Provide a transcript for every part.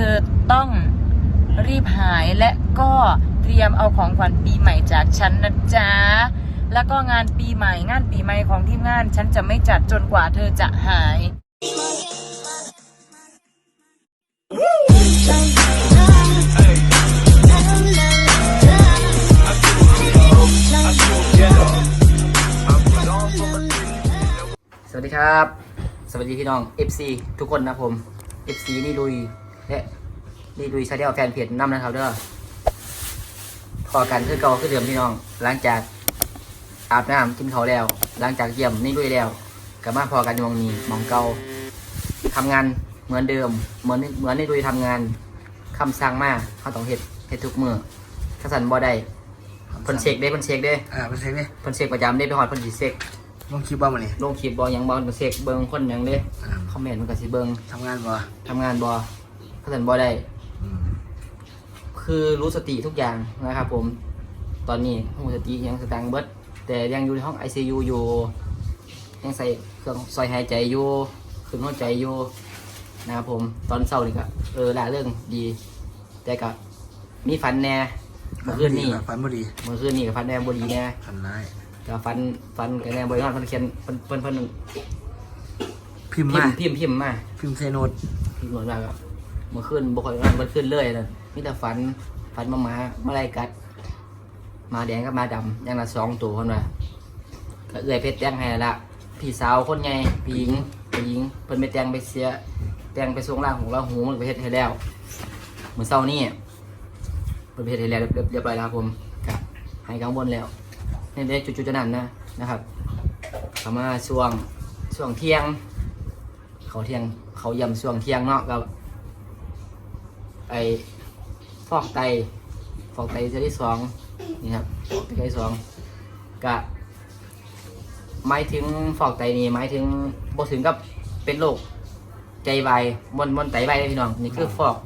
ธอต้องรีบหายและก็เตรียมเอาของขวัญปีใหม่จากฉันนะจ๊ะ แล้วก็งานปีใหม่งานปีใหม่ของทีมงาน ฉันจะไม่จัดจนกว่าเธอจะหายสวัสดีครับ สวัสดีพี่น้อง FC ทุกคนนะผม FC นี่ลุย และนี่ลุยชาแนลแฟนเพจน้ำนะครับเด้อพอกันคือเก่าคือเดิมพี่น้อง หลังจากอาบน้ำกินเขาวแล้ว หลังจากเยี่ยมนี่ลุยแล้วกลับมาพอกันอยหมองนี้หมองเก่าทำงานเหมือนเดิม เหมือนเหมือนนี่ลุยทำงานคำสั่งมาเขาต้องเฮ็ดเฮ็ดทุกมือถ้าสันบ่ได้เพิ่นเช็คเด้เพิ่นเช็คเด้อ่าเป็นเซ็กนี่เพิ่นเช็คประจำเด้ไปหอดเพิ่นสิเช็คลงคลิปบ้างมันนี่ลงคลิปบอยังบอลเสกเบิงคนหยังเด้อ่าคอมเมนต์มันก็สิเบิงทำงานบ่ทำงานบอ ถ้าสันบอได้ อืมคือรู้สติทุกอย่างนะครับผม ตอนนี้หูสติยังสตังค์เบิดแต่ยังอยู่ในห้อง ICU อยู่ ยังใส่เครื่องซอยหายใจอยู่ขึ้นหัวใจอยู่นะครับผม ตอนเศร้านี่ก็เออละเรื่องดี แต่ก็มีฟันแหน่เมื่อคืนนี่ฝันบ่ดีเมื่อคืนนี่กับฟันแหน่บดีแหน่ฝันร้ายก็ฟันฟันกันแหน่บริวารเพิ่นเขียนเพิ่นเพิ่นเพิ่นพิมพ์พิมามพ์พิมพ์พิมพ์มาพิมพ์เซโนดพี่หมดว่าก็ เมื่อคืนบ่ค่อยนอนมันขึ้นเลยนะมีแต่ฝันฝันมาหมามาไล่กัดหมาแดงกับหมาดำอย่างละสองตัวคนว่าก็เอื้อยเพชรแตงให้ละพี่สาวคนใหญ่พี่หญิงพี่หญิงเพิ่นไปแตงไปเสีย แตงไปส่งร่างของเราหูมันไปเฮ็ดให้แล้วเมื่อเช้านี้เพิ่นไปเฮ็ดให้แล้วเรียบเรียบร้อยแล้วครับผมก็ให้กังวลแล้วนี่ได้จุดๆจะนั่นนะนะครับเข้ามาช่วงช่วงเที่ยง เขาเที่ยงเขายำช่วงเที่ยงเนาะกับ ไอฟอกไตฟอกไตเทือที่สองนี่ครับฟอกไตเทือที่สองกะหมายถึงฟอกไตนี่หมายถึงบ่ถึงกับเป็นโรคใจวายมนมนไตวายเลยพี่น้องนี่คือฟอก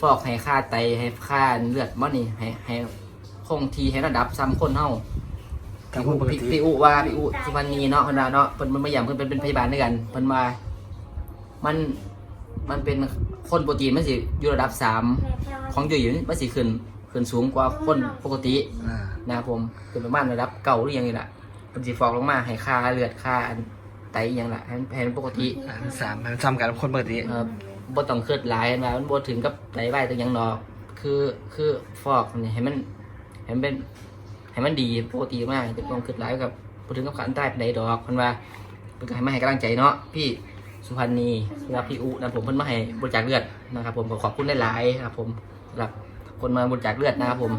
ฟอกให้ค่าไตให้ค่าเลือดมันนี่ให้ให้คงทีให้ระดับซ้ำคนเฮาทางคนปกพี่ติพี่อุว่าพี่อุสุวรรณีเนาะเพิ่นว่าเนาะเพิ่นมันมาอย่างเพิ่นเป็นเป็นพยาบาลด้วยกันเพิ่นมามันมันเป็น คนปกติมันสิอยู่ระดับสามของอยู่อยู่นี่มันสิขึ้นขึ้นสูงกว่าคนปกติอ่านะครับผมเป็นประมาณระดับเก่าหรือยังนี่แหละเพิ่นสิฟอกลงมาให้ค่าเลือดค่าอันไตอหยังล่ะให้มันให้มันปกติอ่าสามมันซ้ำกันกับคนปกติเอ่อบ่ต้องเคลื่อนหลายนะมันบ่ถึงกับไตวายตัวหยังดอก คือคือฟอกนี่ให้มันให้มันเป็นให้มันดีปกติมากจะต้องเคลื่อนหลายกับบ่ถึงกับขันใต้ปานใดดอกเพิ่นว่าเพิ่นก็ให้มาให้กำลังใจเนาะพี่ สุพรรณีสำหรับพี่อุนะผมเพิ่นมาให้บริจาคเลือดนะครับ ผมก็ขอบคุณหลายๆนะครับ ผมสำหรับคนมาบริจาคเลือดนะครับ ผม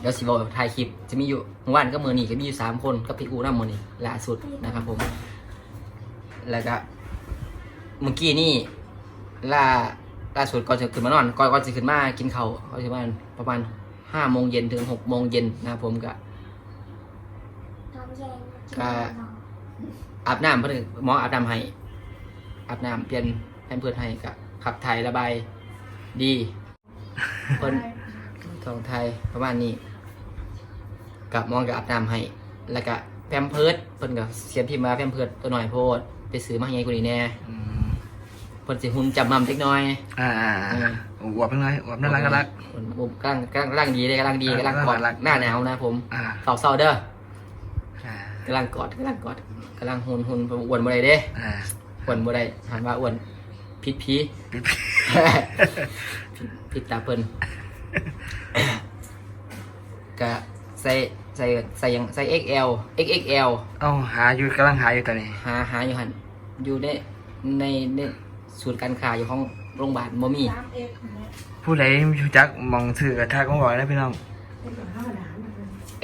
เดี๋ยวสิบอกถ่ายคลิปจะมีอยู่เมื่อวานก็มือนี่ก็มีอยู่สามคนกับพี่อูน้ำมือนี่ล่าสุดนะครับ ผม แล้วก็เมื่อกี้นี่ล่าล่าสุดก่อนจะขึ้นมานอนก่อนก่อนจะขึ้นมากินข้าเขาจะประมาณประมาณห้าโมงเย็นถึงหกโมงเย็นนะครับผมก็ก็อาบน้ำเพื่อนหมออาบน้ำให้ อาบน้ำเปลี่ยนแพมเพื่อนให้ก็ขับถ่ายระบายดีเพิ่นทองไทยประมาณนี้กับมองกับอาบน้ำให้ แล้วก็แพมเพิร์ดเพิ่นก็เสียนพิมพ์มาแพมเพิร์ดตัวหน่อยโพด ไปซื้อมาให้ไงกูนี่แน่อืมเพิ่นสิหุ่นจับมั่มเล็กน้อย อ่าอ่าอ่าอวบเป็นไงอวบน่ารักน่ารักเพิ่นผมกำลังกำลังกำลังดีเลยกำลังดีเออกำลังกอดน่ารักหน้าหนาวนะผมอ่าเศร้าเศร้าเด้ออ่ากำลังกอดกำลังกอดกำลังหุ่นหุ่นผมอ้วนบ่ได้เด้ อ่าอ้วนบ่ได้หันว่าอ้วนพิษผีปิ๊บผิดผิดตาเพิ่นก็ใส่ใส่ใส่ยังใส่ XL XXL เอ้าหาอยู่กำลังหาอยู่ตอนนี้ หาหาอยู่หันอยู่ในในในศูนย์การค้าอยู่ของโรงพยาบาลบ่มี ผู้ใดรู้จักมองถือกระทากของบอกนะพี่น้อง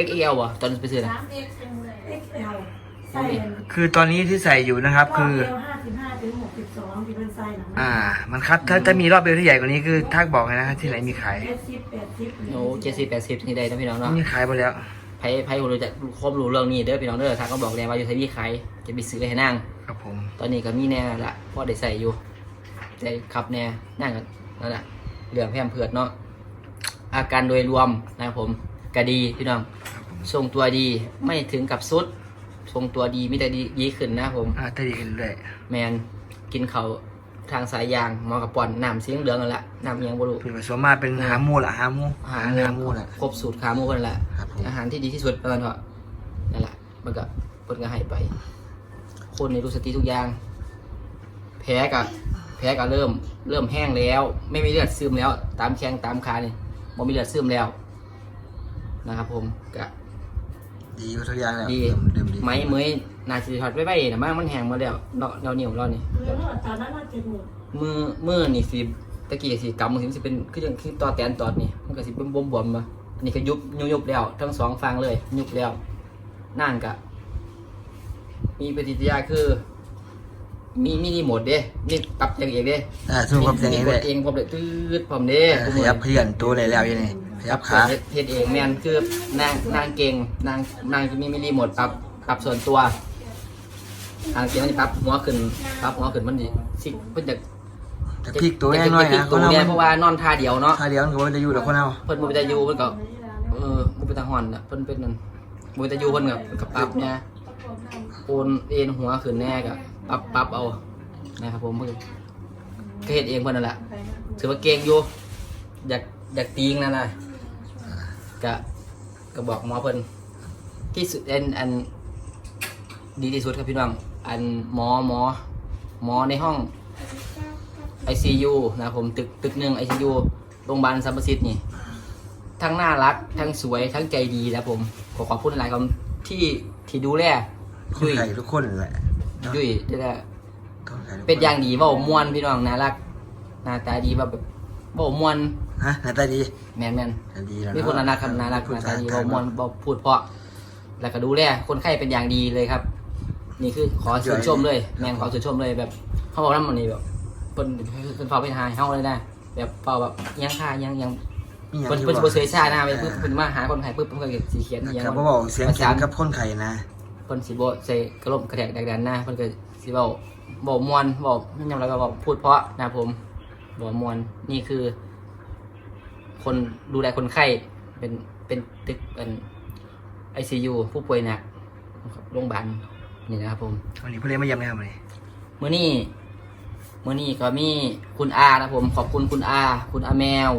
XL บ่ตอนไปซื้อนะใส่คือตอนนี้ที่ใส่อยู่นะครับ คือห้าสิบห้าถึง หกสิบสองที่เป็นไส้หนังอ่า มันคัดถ้าถ้ามีรอบเบลที่ใหญ่กว่านี้คือทักบอกเลยนะครับที่ไหนมีขายเจ็ดสิบแปดสิบโอ้เจ็ดสิบแปดสิบนี่ได้นะพี่น้องเนาะมีขายไปแล้วไผไผผมรู้จักครบรู้เรื่องนี้เด้อพี่น้องเด้อทางก็บอกแล้วว่าอยู่ไทยมีขายจะไปซื้อให้นั่งครับผม ตอนนี้ก็มีแน่ละเพราะได้ใส่อยู่แต่ขับแน่นั่งกันนั่นแหละเหลืองแพร่มเผือดเนาะอาการโดยรวมนะครับผมก็ดีพี่น้องครับผมทรงตัวดีไม่ถึงกับสุด ทรงตัวดีไมแต่ได้ดีดีขึ้นนะครับผมอ่าถ้าดีขึ้นเรื่อยแมน กินเขาวทางสายยางหมอกับป่อนน้ำสีเหลืองนั่นแหละน้ำอิหยังบ่รู้เป็นผสมมาเป็นหาหมูละหาหมูอาหารหาหมูละครบสูตรขาหมูกันแหละครับผม อาหารที่ดีที่สุดประมาณว่านั่นแหละมันก็เพิ่นก็ให้ไป คนในรู้สติทุกอย่างแพ้กับแพ้ก็เริ่ม เริ่มแห้งแล้ว ไม่มีเลือดซึมแล้ว ตามแข้งตามขานี่บ่มีเลือดซึมแล้ว นะครับ ผมก็ดีกว่าทุกอย่างแล้วดีเดิมดีไม้เมย นาสิถอดไว้ไว้นะมันมันแห้งหมาแล้วเราเราเหนียวเรานี่เมื่อตอนนั้นเราเจ็ดหมื่นมือมือนี่สิตะกี้สิกำมันสิเป็นคือจังคือต่อแตนตอดนี่มันก็สิเป็นบวมบวมๆมาอันนี้ก็ยุบยุบยุบแล้ว ทั้งสองฟังเลย ยุบแล้วนั่นกะมีปฏิกิริยาคือ มีมีรีโมทเด้มีปรับอย่างเองเด้อ่าสู้กับอย่างนี้มีเลกยดเองพร้อมเลยตืดพร้อมเด้เออขยับเพื่อนตัวเลยแล้วอยังไงขยับขา เฮ็ดเฮ็ดเองแม่นคือนางนางเก่งนางนางจะมีมีรีโมทปรับปรับส่วนตัว ทางเก่งมันจะปรับหัวขึ้นปรับหัวขึ้นมันดิสิเพิ่นจะจะพลิกตัวน้อยๆนะตัวเนี่ยเพราะว่านอนท่าเดียวเนาะถ้าเดียวมันก็บ่ได้อยู่ดอกคนเอาเพิ่นบ่ไปตาอยู่เพิ่นก็เออบ่ไปตาฮ้อนน่ะเพิ่นเป็นนั่นบ่ไปตาอยู่เพิ่นก็เพิ่นก็ปรับเนี่ยโอนเอ็นหัวขึ้นแน่ก็ปรับปรับเอานะครับผมเพิ่นก็เฮ็ดเองเพิ่นนั่นแหละถือว่าเก่งอยู่อยากอยากตีงนั่นน่ะก็ก็บอกหมอเพิ่นที่สุดอันอันดีที่สุดครับพี่น้อง อันหมอหมอหมอในห้อง ICU นะครับผมตึกตึกหนึ่ง ICU โรงพยาบาลสัมประสิทธิ์นี่ ทั้งน่ารัก ทั้งสวยทั้งใจดีนะครับผม ขอขอบคุณหลายคำที่ที่ดูแลคนยุ้ยไข่ทุกคนแหละเนาะยุ้ยได้คนไข่ทุกคเป็นอย่างดีเว่ามวนพี่น้องน่ารักหน้าตาดีว่าแบบเว่ามวนฮะหน้าตาดีแมนแมนหน้าดีแล้วมีเนาะคนน่ารักครับน่ารักหพูดน้าภาตาษาดีไทเว่ายมวนเว้าพูดเพราะแล้วก็ดูแลคนไข้เป็นอย่างดีเลยครับ นี่คือขอชื่นชมเลย แมนขอชื่นชมเลยแบบเขาบอกว่ามันนี่แบบเป็นเป็นเฝ้าเป็นหายเฮาเลยนะแบบเฝ้าแบบยังค่ายังยังมีหยังเพิ่นอยู่เพิ่นบ่บ่เสยชาหน้าไปเพิ่นเพิ่นมาหาคนไข้ปุ๊บเพิ่นก็สิเขียนอิหยังครับบ่บอกเสียงแข็งกับคนไข่นะเพิ่นสิบ่ใส่กระลมกระแทกแดกดันหน้าเพิ่นก็สิเว้าเว้าม่วนเว้าไม่ยำแล้วก็เว้าพูดเพราะนะครับผมเว้าม่วนนี่คือ คนดูแลคนไข้เป็นเป็นตึกเป็น ICU ผู้ป่วยหนักโรงพยาบาล นี่นะครับผมวันนี้เพื่อนมาเยี่ยมนะครับวันนี้มื่อนี้มื่อนี้ก็มีคุณอานะผมขอบคุณคุณอา คุณอาแมว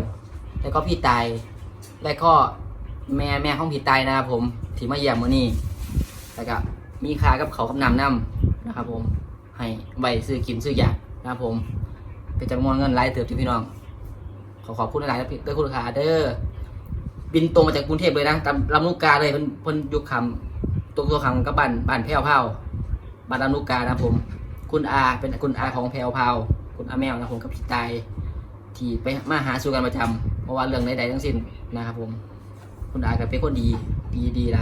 แล้วก็พี่ไตายและก็แม่แม่ของพี่ไตายนะครับผมที่มาเยี่ยมมื่อนี้แล้วก็มีค่ากับเขาวกับน้ำน้ำนะครับผมให้ใบซื้อกินซื้อยานะครับผมเป็นจำนวนเงินหลายเติบที่พี่น้อง ขอขอบคุณหลายๆนะพี่เด้อคุณลูกค้าเด้อบินตรงมาจากกรุงเทพเลยนะตามลำลูกกาเลยเพิ่นเพิ่นอยุคคำ ตัวตัวคำกับบ้านบ้านแพ้วเผาบาดานุกานะผม คุณอาเป็นคุณอาของแพรวพราวคุณอาแมวนะผมกับพี่ตายที่ไปมาหาสู่กันประจำเพราะว่าเรื่องใดๆทั้งสิ้นนะครับผม คุณอาก็เป็นคนดีดีดีไร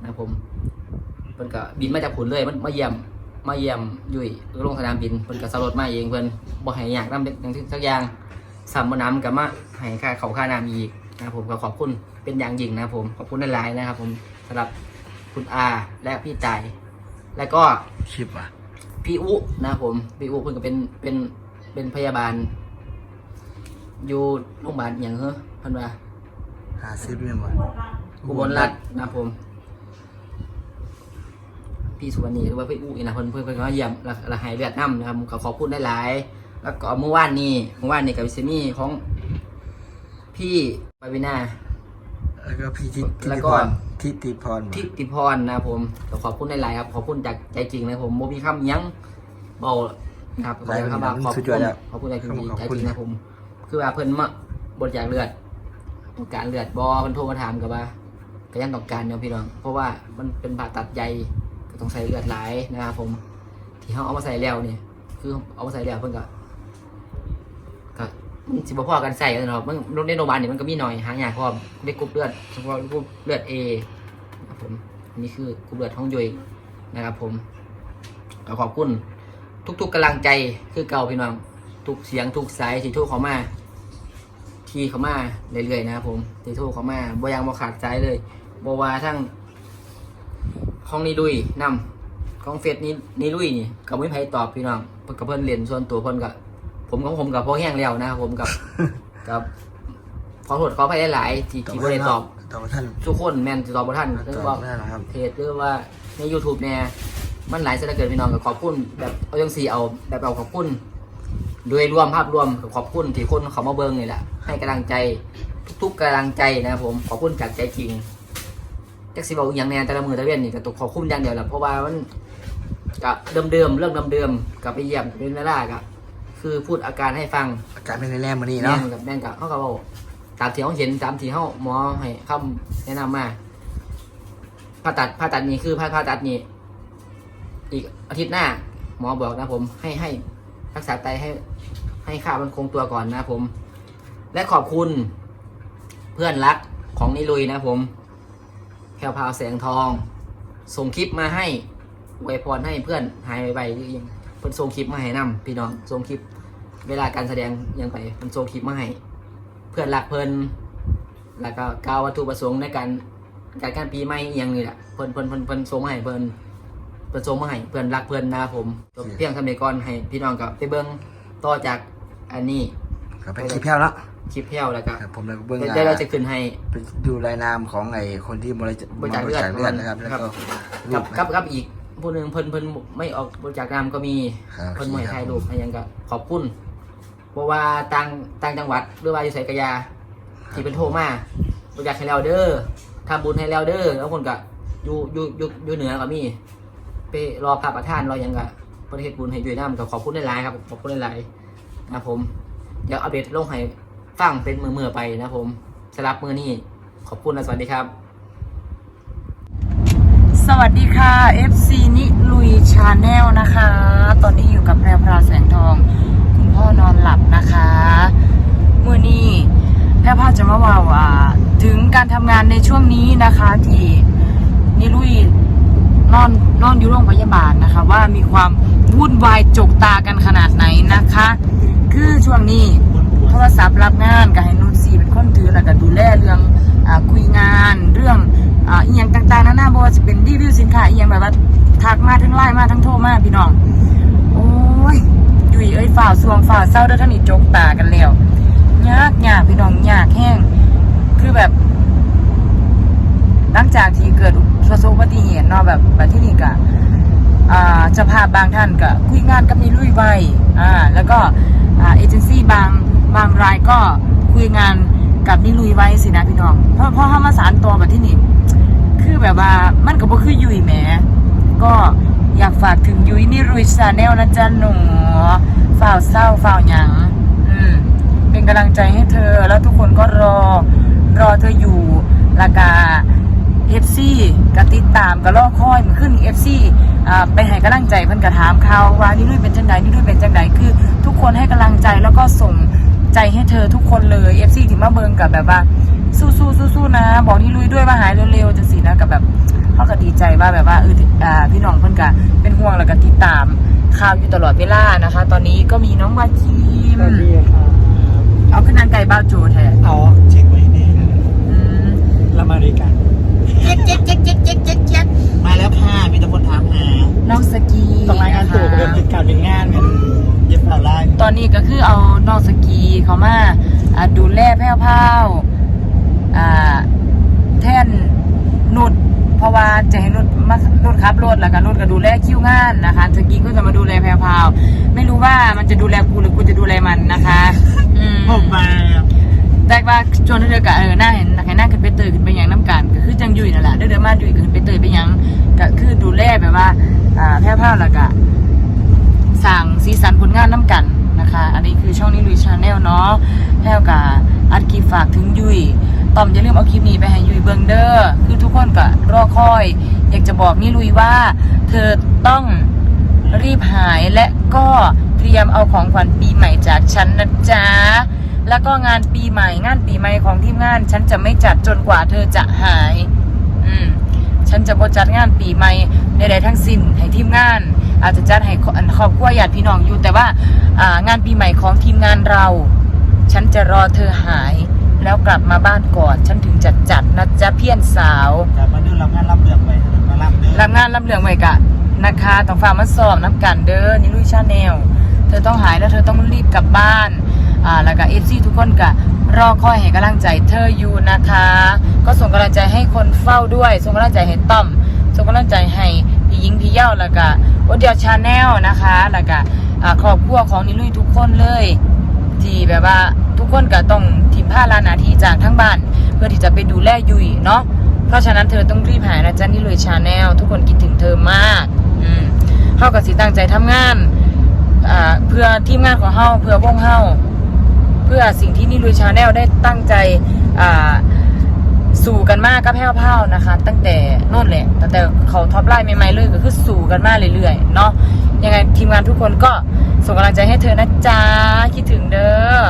นะผมเพิ่นก็บินมาจากผุนเลยมันมาเยี่ยมมาเยี่ยมยุ่ยลงสนามบินเพิ่นก็สรดมาเองเพิ่นบ่ให้อยากนำอย่างสักอย่างสามบน้ำกับมาให้ค่าเขาค่าน้ำอีกนะครับผมก็ขอบคุณเป็นอย่างยิ่งนะครับผมขอบคุณหลายๆนะครับผมสำหรับ คุณอาและพี่ตายแล้วก็คลิปอะพี่อุนะครับผมพี่อุเพิ่นก็เป็นเป็นเป็นพยาบาล อยู่โรงพยาบาลอหย่างเฮ้อเพิ่นว่าหาซื้อเป็นหมดอุบลรัตน์นะครับผม พี่สุวรรณีหรือว่าพี่อุนี่นะเพิ่นเพิ่นเพิ่นก็มาเยี่ยมและและใหายเลือดน้ำนะครับก็ขอบคุณหลายๆแล้วก็เมื่อวานนี้เมื่อวานนี้กับวิซมี่ของพี่ปวินา แล้วก็พี่ทิแล้ติวก็พรทิติพรทิติพรนะครับผมก็ขอบคุณหลายๆครับ ขอบคุณจากใจจริงเลยผมโมมีคำหยังเบานะครับขอบคุณครับขอบคุณขอบคุณใจจริงๆใจจริงนะผม คือว่าเพิ่นมาบริจาคเลือดต้องการเลือดบอเพิ่นโทรมาถามกับว่าก็ยังต้องการเนาะพี่น้อง เพราะว่ามันเป็นผ่าตัดใหญ่ก็ต้องใส่เลือดหลายนะครับผม ที่เขาเอามาใส่แล้วเนี่ยคือเอามาใส่แล้วเพิ่นก็ก็มั นสิบ่อกันใส่กันเนาะมันในโรงพยาบาลนี่ยมันก็มีหน่อยหางาพร้อมได้กรุ๊ปเลือดเฉพาะกรุ๊ปเลือด A นะครับผมอันนี้คือกรุ๊ปเลือดของยุยนะครับ ผมก็ขอบคุณ ทุก ๆกำลังใจคือเก่าพี่น้องทุกเสียงทุกสายที่โทรเข้ามา ทีเข้ามาเรื่อยๆนะครับผมที่โทรเข้ามาบ่ยังบ่ขาดสายเลยบ่ว่าทั้งของนี่ลุยนำของเฟซนี่นี่ลุยนี่ก็ไม่ไผตอบพี่น้องเพิ่นกับเพิ่นเรียนส่วนตัวเพิ่นก็ ผมกับผมกับพ่อแห้งแล้วนะครับผมกับ กับขอโทษขออภัยหลายๆที่ที่บ่ได้ตอบ ตอบท่าน ทุกคนแม่นสิตอบบ่ทันหรือตอว่าบท่านนะครับ เพจหรือว่าใน YouTube เนี่ยมันหลายเสยเหลือเกินพี่น้องก็ขอบคุณแบบเอาจังสีเอาแบบเอาขอบคุณโดยรวมภาพรวมขอบคุณที่คนเขามาเบิ้งนี่แหละให้กำลังใจทุกๆกำลังใจนะครับผมขอบคุณจากใจจริงแจ็คสิบอกอหย่างแนนแต่ละมือตะเวียนนี่ก็ต้องขอบคุณอย่างเดียวแหละเพราะว่ามันกับเดิมๆเรื่องเดิมๆกับไปเยี่ยมเป็นเวลาก็ คือพูดอาการให้ฟังอาการเป็นแรงๆวันนี้แม่เนาะ นกับแม่นกับเขาก็บอกตามที่เขาเห็นตามที่เขาหมอให้คำแนะนำมาผ่าตัดผ่าตัดนี่คือผ่าผ่าตัดนี่อีกอาทิตย์หน้า หมอบอกนะผมให้ให้รักษาไตให้ ให้ค่ามันคงตัวก่อนนะผม และขอบคุณ เพื่อนรักของนิลุยนะผมแพรวพราวแสงทอง ส่งคลิปมาให้อวยพรให้เพื่อนหายไปๆหรือยัง เพิ่นส่งคลิปมาให้นํพี่น้องส่งคลิป เวลาการแสดงยังไปมันส่งคลิปมาให้เพื่อนรักเพิ่นแล้วก็กล่าววัตถุประสงค์ในการการการปีใหม่อหยังนี่แหละเพิ่นเพิ่นเพิ่นเพิ่นส่งมาให้เพิ่นเพิ่นส่งมาให้เพื่อนรักเพิ่นนะครับผมจบเพียงเทำานี้ก่อนให้พี่น้องกับไปเบิ่งต่อจากอันนี้ก็เป็นคลิปแพ้วแล้วคลิปเที่ยวแล้วก็ครับผมเลยเบื้องเดี๋ยวเราจะขึ้นให้ไปดูรายนามของไอ้คนที่บริจาคบริจาคเลือดเลือดนะครับแล้วก็รูกับปกับกับอีก ผู้หนึ่งเพิ่นเพิ่นไม่ออกบริจาคนามก็มีครับเพิ่นมวยไทยรูปอะไรอยังก็ขอบคุณเพราะว่าต่างต่างจังหวัดหรือว่าอยู่ไสกะยาที่เป็นโทรมาบริจาคให้แล้วเด้อทำบุญให้แล้วเด้อแล้วคนก็อยู่อยู่อยู่อยู่เหนือก็มี ไปรอพระประธานรอหยังก็ประเทศบุญให้ด้วยน้ำก็ขอบคุณหลายๆครับขอบคุณหลายๆนะครับผมเดี๋ยวอัปเดตลงให้ฟังเป็นมือๆไปนะครับผมสำหรับมือนี้ขอบคุณและสวัสดีครับ สวัสดีค่ะ FC นิลุ ยชาแนลนะคะ ตอนนี้อยู่กับแพรพราแสงทอง คุณพ่อนอนหลับนะคะเมื่อนี้แพรพาจะมาว่าว่า ถึงการทำงานในช่วงนี้นะคะที่นิลุยนอนนอนอยู่โรงพยาบาลนะคะ ว่ามีความวุ่นวายจกตากันขนาดไหนนะคะ คือช่วงนี้โทรศัพท์รับงานกับให้นุ่นซีเป็นคนถือแล้วก็ดูแลเรื่องอคุยงานเรื่องอ่าอีหยังต่างๆนานาบ่ว่าจะเป็นรีวิวสินค้าอีหยังแบบว่า ทักมาทั้งไลน์มาทั้งโทรมาพี่น้อง โอ้ยยุยเอ้ยฝ่าวสวงฝ่าเศร้าเด้อท่านนี่จกตากันแล้วยากยากพี่น้องยากแห้งคือแบบ หลังจากที่เกิดประสบอุบัติเหตุเนาะแบบแบบที่นี่กะจะภาบางท่านก็คุยงานกับมีลุยไวอ่าแล้วก็อ่าเอเจนซี่บางบางรายก็คุยงานกับนิลุยไว้สินะพี่น้อง เพราะเพราะเขามาสารตัวแบบที่นี่ คือแบบว่ามันก็บ่คือยุยแหม ก็อยากฝากถึงยุ้ยนิรุยชาแนลนะจ๊ะหนูฝ่าวเศร้าฝ่าวหยังอืมเป็นกำลังใจให้เธอ แล้วทุกคนก็รอรอเธออยู่ละกาเอฟซีกติดตามก็รอคอยมันขึ้นเอฟซีไปให้กำลังใจเพิ่นก็ถามเขาว่านี่ลุยเป็นจังใดนี่ลุยเป็นจังใดคือ ทุกคนให้กำลังใจแล้วก็ส่งใจให้เธอทุกคนเลยเอฟซีที่มาเบิงกับแบบว่า สู้สู้สู้สู้นะ บอกนี่ลุยด้วยว่าหายเร็วๆจังสินะกับแบบ เขาก็ดีใจว่าแบบว่าเอออ่าพี่น้องเพิ่นก็เป็นห่วงแล้วก็ติดตามข่าวอยู่ตลอดเวลานะคะ ตอนนี้ก็มีน้องวาคิมสวัสดีครับเอาขึ้นนางไก่บ้าวโจแทนเอาเช็คไว้นี่อืมเรามาด้วยกันเจ๊กเจ๊กเจ๊กเจ๊กเจ๊กเจ๊กเจ๊กมาแล้วค่ะมีแต่คนถามหาน้องสกีต้องรายงานตัวเป็นกิจการเป็นงานกันเย็บเป่าไล่ตอนนี้ก็คือเอาน้องสกีเขามาอ่าดูแลแพ้วพราวอ่าแท่นนุด เพราะว่าจะให้นุดมานุดขับรถแล้วก็นุดก็ดูแลคิวงานนะคะสกีก็จะมาดูแลแพรวพราวไม่รู้ว่ามันจะดูแลกูหรือกูจะดูแลมันนะคะอืมผมมาแต่ว่าชวนเธอกับเออหน้าเห็นให้หน้าขึ้นไปเตยขึ้นไปหยังน้ำกันก็คือจังยุยนั่นแหละเดินเดินมายุยขึ้นไปเตยไปหยังก็คือดูแลแบบว่าอ่าแพร่ผ้าแล้วก็สั่งสีสันผลงานน้ำกันนะคะ อันนี้คือช่องนี้ลุยชาแนลเนาะแพร่กับอัดคลิปฝากถึงยุย ต้อมอย่าลืมเอาคลิปนี้ไปให้ยุยเบิงเดอ้อคือทุกคนก็รอคอย อยากจะบอกนี่ลุยว่า เธอต้องรีบหายและก็เตรียมเอาของขวัญปีใหม่จากฉันนะจ๊ะแล้วก็งานปีใหม่งานปีใหม่ของทีมงาน ฉันจะไม่จัดจนกว่าเธอจะหาย อืมฉันจะบ่จัดงานปีใหม่ใดๆทั้งสิ้นให้ทีมงาน อาจจะจัดให้ครอบครัวญาติพี่น้องอยู่ แต่ว่างานปีใหม่ของทีมงานเรา ฉันจะรอเธอหาย แล้วกลับมาบ้านก่อน ฉันถึงจะจัดนะจ๊ะเพี้ยนสาวจะมาดูรับงานรับเรื่องไปมารับเรื่องรับงานรับเรื่องไว้กะนะคะต้องฝากมาสอบน้ำกันเด้อนี่ลุยชาแนลเธอต้องหายแล้วเธอต้องรีบกลับบ้านอ่าแล้วก็เอฟซีทุกคนกะรอคอยให้กำลังใจเธออยู่นะคะ ก็ส่งกำลังใจให้คนเฝ้าด้วย ส่งกำลังใจให้ต้อมส่งกำลังใจให้พี่ยิงพี่เย้าแล้วก็โอเดียวชาแนลนะคะ แล้วก็อ่าครอบครัวของนิลุยทุกคนเลย ที่แบบว่าทุกคนก็ต้องทิมผ้าลานาทีจากทั้งบ้าน เพื่อที่จะไปดูแลยุยเนาะเพราะฉะนั้นเธอต้องรีบหายนะจ๊ะนี่เลยชาแนลทุกคนคิดถึงเธอมากอืมเฮากับสีตั้งใจทำงานอ่าเพื่อทีมงานของเฮาเพื่อวงเฮาเพื่อสิ่งที่นี่ลุยชาแนลได้ตั้งใจอ่า สู่กันมากก็แพ้วพานะคะ ตั้งแต่โน่นแหละตั้งแต่เขาท็อปไลน์ใหม่ๆเลยก็คือสู่กันมากเรื่อยๆเนาะยังไงทีมงานทุกคนก็ส่งกำลังใจให้เธอนะจ๊ะคิดถึงเด้อ